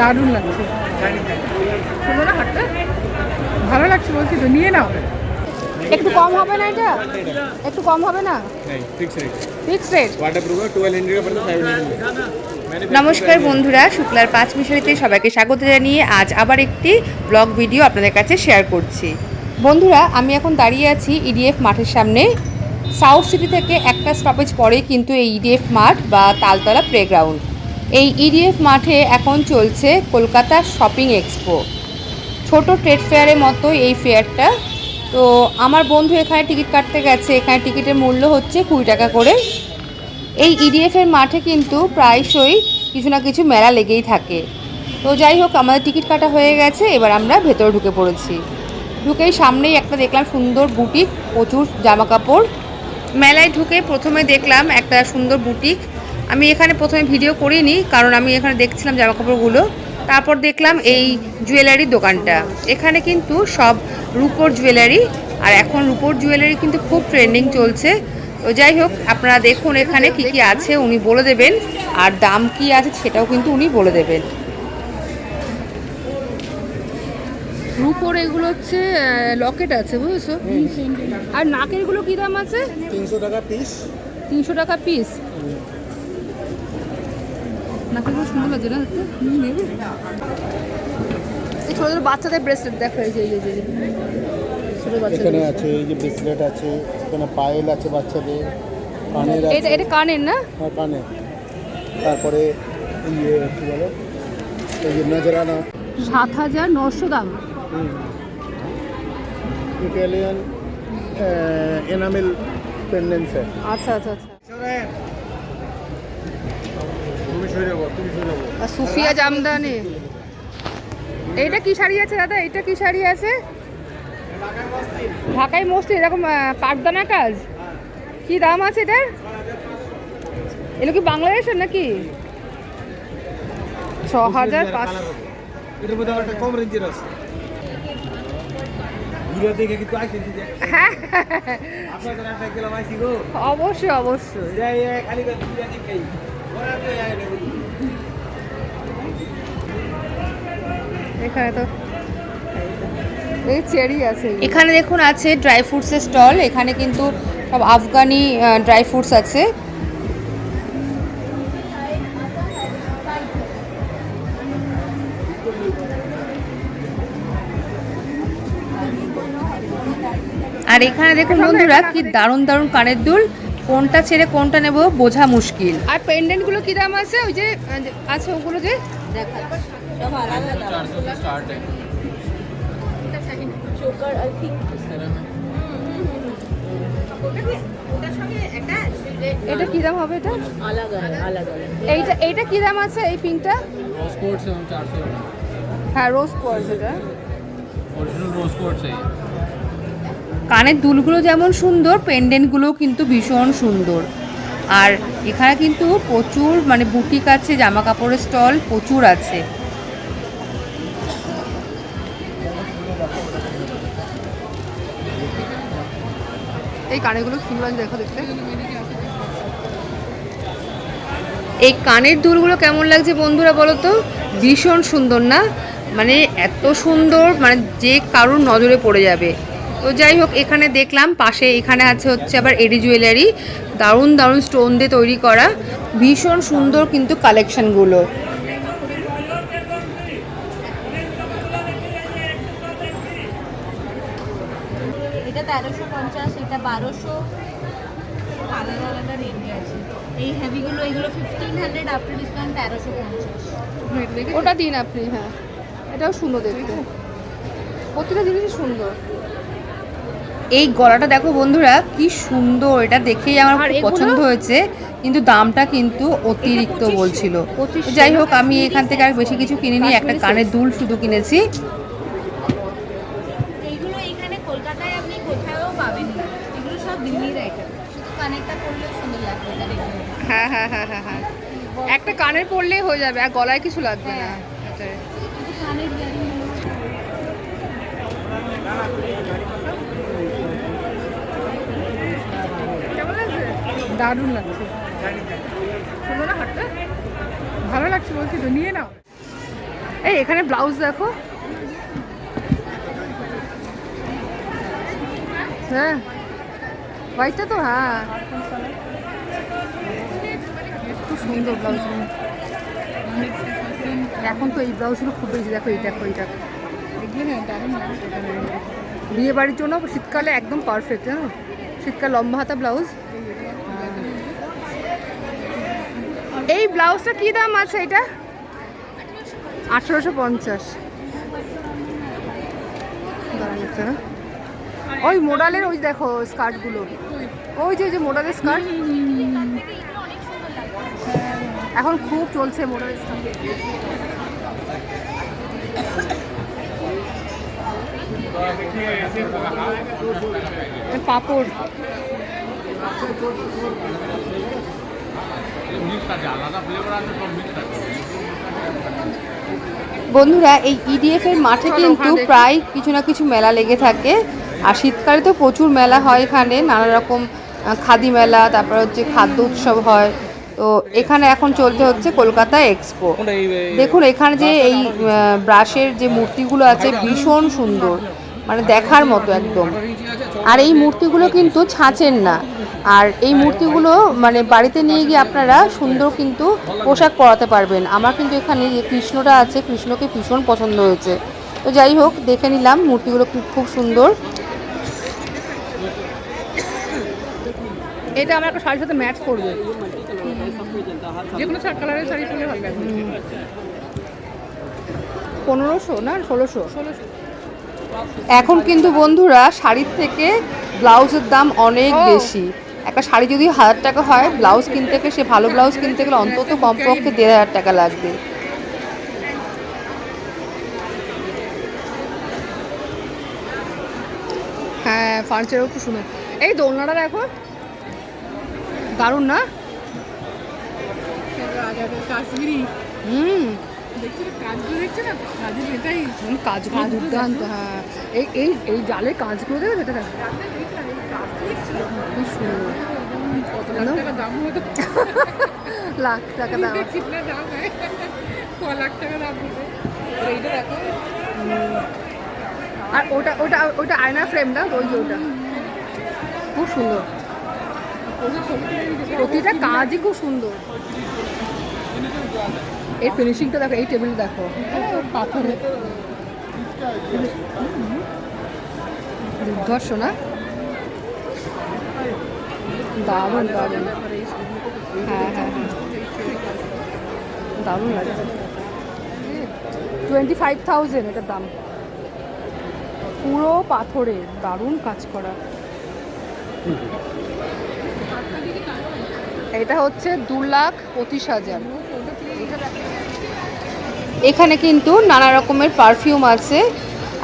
দারুণ লাগছে। ভালো লাগছে বলছি তো নিয়ে নাও। একটু কম হবে না এটা? একটু কম হবে না? নমস্কার বন্ধুরা শুক্লার পাঁচ মিশরিতে সবাইকে স্বাগত জানিয়ে আজ আবার একটি ব্লগ ভিডিও আপনাদের কাছে শেয়ার করছি। বন্ধুরা আমি এখন দাঁড়িয়ে আছি ইডিএফ মাঠের সামনে। সাউথ সিটি থেকে একটা স্টপেজ পরে কিন্তু এই ইডিএফ মাঠ বা তালতলা প্লেগ্রাউন্ড এই ইডিএফ মাঠে এখন চলছে কলকাতা শপিং এক্সপো। ছোট ট্রেড ফেয়ারের মতো এই ফেয়ারটা। তো আমার বন্ধু এখানে টিকিট কাটতে গেছে। এখানে টিকিটের মূল্য হচ্ছে কুড়ি টাকা করে। এই ইডিএফের মাঠে কিন্তু প্রায়শই কিছু না কিছু মেলা লেগেই থাকে। তো যাই হোক, আমাদের টিকিট কাটা হয়ে গেছে। এবার আমরা ভেতরে ঢুকে পড়েছি। ঢুকেই সামনেই একটা দেখলাম সুন্দর বুটিক, প্রচুর জামা কাপড় মেলায় ঢুকে প্রথমে দেখলাম একটা সুন্দর বুটিক। আমি এখানে প্রথমে ভিডিও করিনি কারণ আমি এখানে দেখছিলাম জামাকাপড়গুলো। তারপর দেখলাম এই জুয়েলারি দোকানটা। এখানে কিন্তু সব রুপোর জুয়েলারি আর এখন রুপোর জুয়েলারি কিন্তু খুব ট্রেন্ডিং চলছে। তো যাই হোক আপনারা দেখুন এখানে কি কি আছে উনি বলে দেবেন। আর দাম কি আছে সেটাও কিন্তু উনি বলে দেবেন। রুপোর এগুলো হচ্ছে লকেট আছে বুঝেছ? আর নাকেরগুলো কী দাম আছে? তিনশো টাকা পিস তিনশো টাকা পিস সুন্দর লাগছে না এই ছোটো ছোটো বাচ্চাদের ব্রেসলেট দেখো যে এই যে, ছোটো এখানে আছে এই যে ব্রেসলেট আছে এখানে পায়েল আছে বাচ্চাদের কানের এটা এটা কানের না? হ্যাঁ কানে তারপরে ইয়ে কী বলে? এই যে নজরানা। সাত হাজার নশো দাম। ইটালিয়ান এনামেল আচ্ছা আচ্ছা আচ্ছা তুমি সরে যাব তুমি সরে যাব আর সুফিয়া জামদানি। এইটা কি শাড়ি আছে দাদা? এটা কি শাড়ি আছে? ঢাকাই মোস্ট এরকম কাঠদানা কাজ কি দাম আছে এটার? এগুলো কি বাংলাদেশের নাকি? ছ হাজার পাঁচশো এটার মধ্যে কম রেঞ্জের আছে। ভিডিও দেখে এখানে তো এই চেরি আছে। এখানে দেখুন আছে ড্রাই ফ্রুটসের স্টল এখানে কিন্তু সব আফগানি ড্রাই ফ্রুটস আছে। আর এখানে দেখুন বন্ধুরা কি দারুণ দারুণ কানের দুল। কোনটা ছেড়ে কোনটা নেব বোঝা মুশকিল। আর পেন্ডেন্টগুলো কি দাম আছে? ওই যে আছে ওগুলো যে? আছে ওগুলো যে এটা কি দাম হবে এটা এইটা এইটা কি দাম আছে এই পিনটা रोज कोट से हम चार सौ হ্যাঁ রোজ কোয়ার্স এটা ओरिजिनल रोज कोट चाहिए কানের দুলগুলো যেমন সুন্দর পেন্ডেন্টগুলোও কিন্তু ভীষণ সুন্দর আর এখানে কিন্তু প্রচুর মানে বুটিক আছে জামা কাপড়ের স্টল প্রচুর আছে এই কানেরগুলো সুন্দর আছে দেখো দেখতে। এই কানের দুলগুলো কেমন লাগছে বন্ধুরা বলো তো? ভীষণ সুন্দর না? মানে এত সুন্দর মানে যে কারুর নজরে পড়ে যাবে। তো যাই হোক, এখানে দেখলাম, পাশে এখানে আছে হচ্ছে আবার এডি জুয়েলারি। দারুণ দারুণ স্টোন দিয়ে তৈরি করা। ভীষণ সুন্দর কিন্তু কালেকশনগুলো এটা তেরোশো পঞ্চাশ এটা বারোশো। আলাদা আলাদা রেঞ্জে আছে। এই হেভিগুলো এগুলো ফিফটিন হান্ড্রেড আফটার ডিসকাউন্ট তেরোশো পঞ্চাশ। ওটা দিন আপনি হ্যাঁ। এটাও সুন্দর দেখতে। প্রতিটা জিনিসই সুন্দর। এই গলাটা দেখো বন্ধুরা কি সুন্দর। এটা দেখেই আমার খুব পছন্দ হয়েছে কিন্তু দামটা কিন্তু অতিরিক্ত। বলছিল। যাই হোক আমি এখান থেকে আর বেশি কিছু কিনিনি একটা কানের দুল শুধু কিনেছি এইগুলো এখানে কলকাতায় আপনি কোথাও পাবেন না এগুলো সব দিল্লির আইটেম শুধু কানেরটা করলেও সুন্দর লাগবে এটা দেখতে হ্যাঁ হ্যাঁ হ্যাঁ হ্যাঁ হ্যাঁ। একটা কানের পরলেই হয়ে যাবে আর গলায় কিছু লাগবে না। লাগছে? দারুণ লাগছে। ভালো লাগছে বলছি তো নিয়ে নাও। এই এখানে ব্লাউজ দেখো। হ্যাঁ। হোয়াইটটা তো হ্যাঁ। খুব সুন্দর ব্লাউজ এখন তো এই ব্লাউজগুলো খুব বেশি দেখো এই দেখো এই দেখো বিয়ে বাড়ির জন্য শীতকালে একদম পারফেক্ট জানো? শীতকাল লম্বা হাতা ব্লাউজ এই ব্লাউজটা কি দাম আছে এটা? আঠেরোশো পঞ্চাশ। ওই মোডালের ওই দেখো স্কার্টগুলো ওই যে ওই যে মোডালের স্কার্ট এখন খুব চলছে স্কার্ট পাপড়। বন্ধুরা এই ইডিএফ এর মাঠে কিন্তু প্রায় কিছু না কিছু মেলা লেগে থাকে। আর শীতকালে তো প্রচুর মেলা হয় এখানে নানা রকম খাদি মেলা তারপর হচ্ছে খাদ্য উৎসব হয়। তো এখানে এখন চলতে হচ্ছে কলকাতা এক্সপো। দেখুন, এখানে যে এই ব্রাশের যে মূর্তিগুলো আছে, ভীষণ সুন্দর। মানে দেখার মতো একদম। আর এই মূর্তিগুলো কিন্তু ছাঁচের না। আর এই মূর্তিগুলো মানে বাড়িতে নিয়ে গিয়ে আপনারা সুন্দর কিন্তু পোশাক পরাতে পারবেন। আমার কিন্তু এখানে যে কৃষ্ণটা আছে, কৃষ্ণকে ভীষণ পছন্দ হয়েছে। তো যাই হোক, দেখে নিলাম মূর্তিগুলো খুব খুব সুন্দর। এটা আমার একটা শাড়ির সাথে ম্যাচ করবে। যে কোনো কালারের শাড়ি পরলে ভালো লাগবে পনেরোশো না ষোলোশো? ষোলোশো। এখন কিন্তু বন্ধুরা শাড়ির থেকে ব্লাউজের দাম অনেক বেশি। একটা শাড়ি যদি হাজার টাকা হয় ব্লাউজ কিনতে গেলে সে ভালো ব্লাউজ কিনতে গেলে অন্তত কমপক্ষে দেড় হাজার টাকা লাগবে। হ্যাঁ ফার্নিচারও খুব সুন্দর। এই দোলনাটা দেখো। দারুণ না? কাশ্মীরি। হুম। কাজগুলো দুর্দান্ত হ্যাঁ। এই এই এই কাজগুলো সেটা টাকা দাম লাখ টাকা দাম। আর ওটা ওটা ওটা আয়না ফ্রেম না? ওই যে ওটা। খুব সুন্দর। প্রতিটা কাজই খুব সুন্দর। এই ফিনিশিংটা দেখো, এই টেবিল দেখো। পাথরে। দুর্ধর্ষ না? দারুণ দারুণ। হ্যাঁ হ্যাঁ হ্যাঁ। দারুণ লাগছে। টোয়েন্টি ফাইভ থাউজেন্ড এটার দাম। পুরো পাথরে, দারুণ কাজ করা। এটা হচ্ছে দু লাখ পঁচিশ হাজার। এখানে কিন্তু নানা রকমের পারফিউম আছে।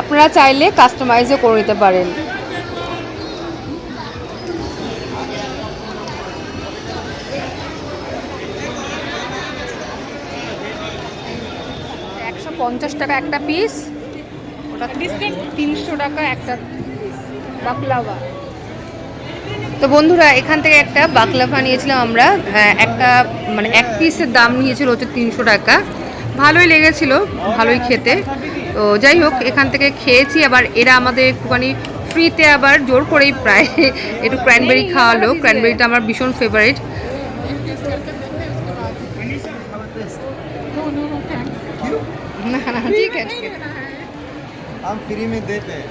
আপনারা চাইলে কাস্টমাইজও করে নিতে পারেন। একশো পঞ্চাশ টাকা একটা পিস ওটা তিনশো টাকা একটা বাকলাভা তো বন্ধুরা এখান থেকে একটা বাকলাফা নিয়েছিলাম আমরা আহ, একটা মানে এক পিসের দাম নিয়েছিল হচ্ছে তিনশো টাকা ভালোই লেগেছিল ভালোই খেতে তো যাই হোক এখান থেকে খেয়েছি আবার এরা আমাদের একটুখানি ফ্রিতে আবার জোর করেই প্রায় একটু ক্র্যানবেরি খাওয়ালো ক্র্যানবেরিটা আমার ভীষণ ফেভারিট না না ঠিক আছে ঠিক আছে। हम फ्री में देते हैं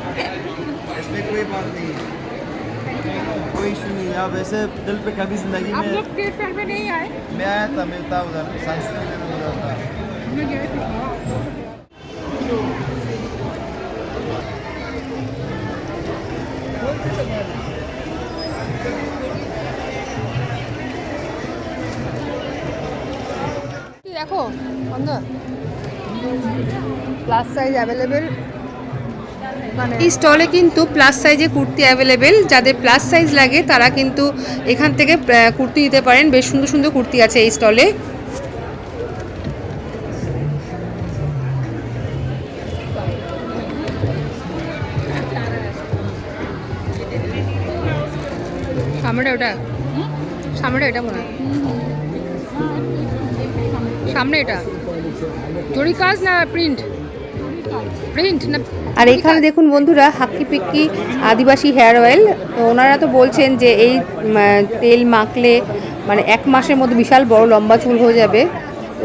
इसमें कोई बात नहीं है कोई इशू नहीं है आप ऐसे दिल पे कभी जिंदगी आप में लोग ट्रेड फेयर में नहीं आए मैं आया था मिलता उधर संस्कृत में उधर था मैं गए थे কি দেখো বন্ধ প্লাস সাইজ অ্যাভেলেবেল মানে এই স্টলে কিন্তু প্লাস সাইজে কুর্তি অ্যাভেলেবেল যাদের প্লাস সাইজ লাগে, তারা কিন্তু এখান থেকে কুর্তি নিতে পারেন। বেশ সুন্দর সুন্দর কুর্তি আছে এই স্টলে সামনে ওটা? সামনে এটা মনে হয়। সামনে এটা? জরি কাজ না প্রিন্ট প্রিন্ট না আর এখানে দেখুন বন্ধুরা, হাক্কি পিক্কি আদিবাসী হেয়ার অয়েল। তো ওনারা তো বলছেন যে এই তেল মাখলে মানে এক মাসের মধ্যে বিশাল বড় লম্বা চুল হয়ে যাবে।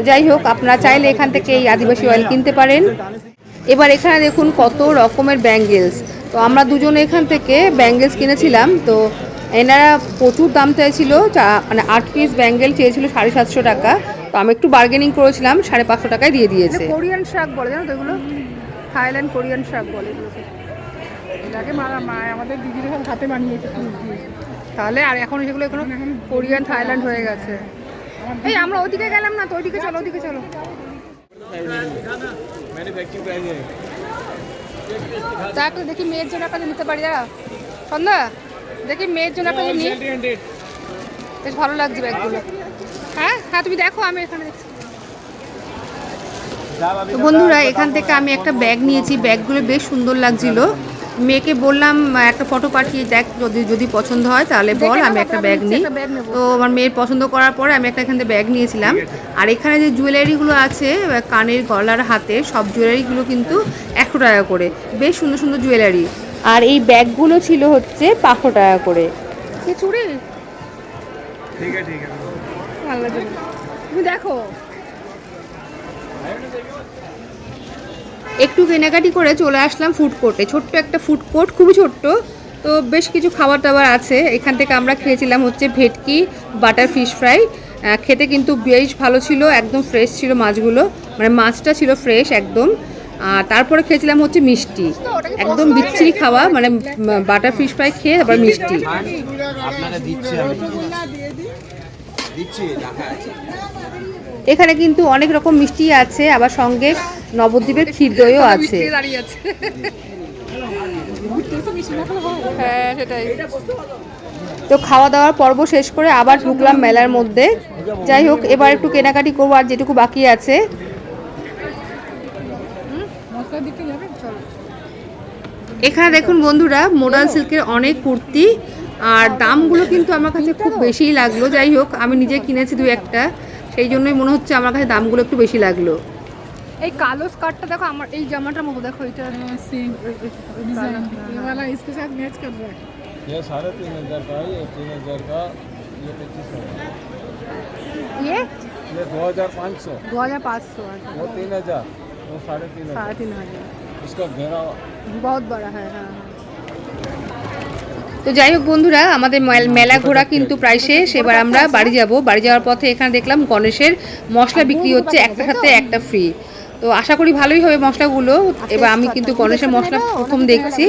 যাই হোক, আপনারা চাইলে এখান থেকে এই আদিবাসী অয়েল কিনতে পারেন। এবার এখানে দেখুন কত রকমের ব্যাঙ্গেলস। তো আমরা দুজনে এখান থেকে ব্যাঙ্গেলস কিনেছিলাম। তো এনারা প্রচুর দাম চাইছিল মানে আট পিস ব্যাঙ্গেল চেয়েছিল সাড়ে সাতশো টাকা। তো আমি একটু বার্গেনিং করেছিলাম, সাড়ে পাঁচশো টাকায় দিয়ে দিয়েছে। কোরিয়ান শাক বলে জানো তো এগুলো? থাইল্যান্ড কোরিয়ান শাক বলে এগুলোকে। এটাকে মারা মা, আমাদের দিদিরা সব হাতে বানিয়েছে। তাহলে আর এখন সেগুলো এখনও কোরিয়ান থাইল্যান্ড হয়ে গেছে। এই আমরা ওদিকে গেলাম না তো, ওইদিকে চলো, ওদিকে চলো। তা দেখি মেয়ের জন্য একটা নিতে পারি, দাঁড়া। সন্ধ্যা, দেখি মেয়ের জন্য একটা নিই বেশ ভালো লাগছে ব্যাগগুলো। হ্যাঁ হ্যাঁ তুমি দেখো, আমি এখানে দেখছি। তো বন্ধুরা এখান থেকে আমি একটা ব্যাগ নিয়েছি। ব্যাগগুলো বেশ সুন্দর লাগছিল। মেয়েকে বললাম একটা ফটো পাঠিয়ে দেখ যদি যদি পছন্দ হয় তাহলে বল আমি একটা ব্যাগ নিই। তো আমার মেয়ের পছন্দ করার পরে আমি একটা এখান থেকে ব্যাগ নিয়েছিলাম। আর এখানে যে জুয়েলারিগুলো আছে কানের গলার হাতে সব জুয়েলারিগুলো কিন্তু একশো টাকা করে। বেশ সুন্দর সুন্দর জুয়েলারি। আর এই ব্যাগগুলো ছিল হচ্ছে পাঁচশো টাকা করে। দেখো। একটু কেনাকাটি করে চলে আসলাম ফুড কোর্টে ছোট্ট একটা ফুড কোর্ট খুবই ছোট্ট। তো বেশ কিছু খাবার দাবার আছে। এখান থেকে আমরা খেয়েছিলাম হচ্ছে ভেটকি বাটার ফিশ ফ্রাই খেতে কিন্তু বেশ ভালো ছিল, একদম ফ্রেশ ছিল মাছগুলো। মানে মাছটা ছিল ফ্রেশ একদম। আর তারপরে খেয়েছিলাম হচ্ছে মিষ্টি। একদম বিচ্ছিরি খাওয়া মানে বাটার ফিশ ফ্রাই খেয়ে তারপর মিষ্টি আপনারা দিচ্ছি আমি দিচ্ছি রাখা আছে এখানে কিন্তু অনেক রকম মিষ্টি আছে আবার সঙ্গে নবদ্বীপের ক্ষীর দইও আছে। হ্যাঁ সেটাই। তো খাওয়া দাওয়ার পর্ব শেষ করে আবার ঢুকলাম মেলার মধ্যে। যাই হোক এবার একটু কেনাকাটি করব আর যেটুকু বাকি আছে। এখানে দেখুন বন্ধুরা মোডাল সিল্কের অনেক কুর্তি আর দামগুলো কিন্তু আমার কাছে খুব বেশিই লাগল। যাই হোক আমি নিজে কিনেছি দু একটা। সেই জন্যই মনে হচ্ছে আমার কাছে দামগুলো একটু বেশি লাগলো এই কালো স্কার্টটা দেখো আমার এই জামাটার মতো দেখো এটা সেম ডিজাইন ये वाला इसके साथ मैच कर रहा है ये साढ़े तीन हजार का है ये तीन हजार का ये पच्चीस सौ ये ये दो हजार पाँच सौ दो हजार पाँच सौ वो तीन हजार वो साढ़े तीन हजार साढ़े तीन हजार उसका घेरा बहुत बड़ा है हाँ हाँ তো যাই হোক বন্ধুরা, আমাদের মেল- ঘোরা কিন্তু প্রায় শেষ। এবার আমরা বাড়ি যাব। বাড়ি যাওয়ার পথে এখানে দেখলাম গণেশের মশলা বিক্রি হচ্ছে একটার সাথে একটা ফ্রি তো আশা করি ভালোই হবে মশলাগুলো। এবার আমি কিন্তু গণেশের মশলা প্রথম দেখছি।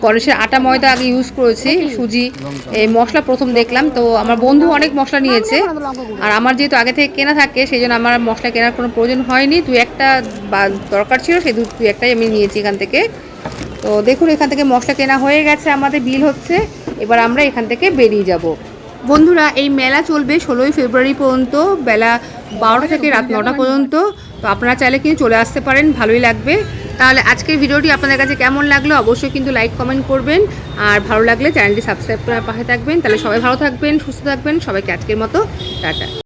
গণেশের আটা ময়দা আগে ইউজ করেছি, সুজি। এই মশলা প্রথম দেখলাম। তো আমার বন্ধু অনেক মশলা নিয়েছে। আর আমার যেহেতু আগে থেকে কেনা থাকে সেই জন্য আমার মশলা কেনার কোনো প্রয়োজন হয়নি। দু একটা দরকার ছিল সেই দু একটাই আমি নিয়েছি এখান থেকে। তো দেখুন, এখান থেকে মশলা কেনা হয়ে গেছে, আমাদের বিল হচ্ছে। এবার আমরা এখান থেকে বেরিয়ে যাব। বন্ধুরা, এই মেলা চলবে ষোলোই ফেব্রুয়ারি পর্যন্ত, বেলা বারোটা থেকে রাত নটা পর্যন্ত। তো আপনারা চাইলে কিন্তু চলে আসতে পারেন, ভালোই লাগবে। তাহলে আজকের ভিডিওটি আপনাদের কাছে কেমন লাগল, অবশ্যই কিন্তু লাইক, কমেন্ট করবেন। আর ভালো লাগলে চ্যানেলটি সাবস্ক্রাইব করার পাশে থাকবেন। তাহলে সবাই ভালো থাকবেন, সুস্থ থাকবেন। সবাইকে আজকের মতো, টাটা।